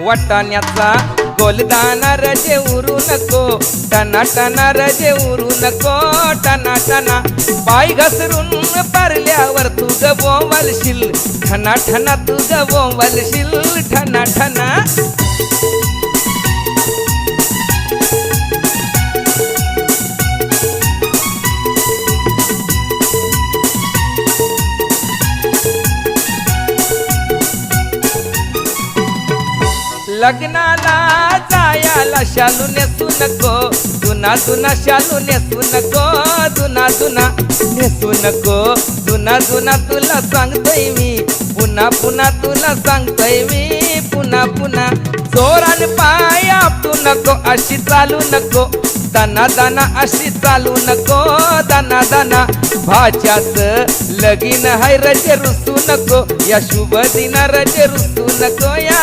वाटाण्याचा गोलदाना रजे उरू नको टना टना रजे उरू नको टना टना पाय घसरून पारल्यावर तू गवलशील ठना ठना तू गवलशील ठना ठना लग्नाला जायाला शालू नेसू नको. जुना जुना शालू नेसू नको. जुना जुना नेसू नको. जुना जुना तुला सांगतोय मी. पुन्हा पुन्हा तुला सांगतोय मी. पुन्हा पुन्हा जोरान पाय आपटू नको. अशी चालू नको. दाना दाना अशी चालू नको. दाना दाना भाच्याच लगीन हाय रजे रुसू नको. या शुभ दिना रजे रुसू नको. या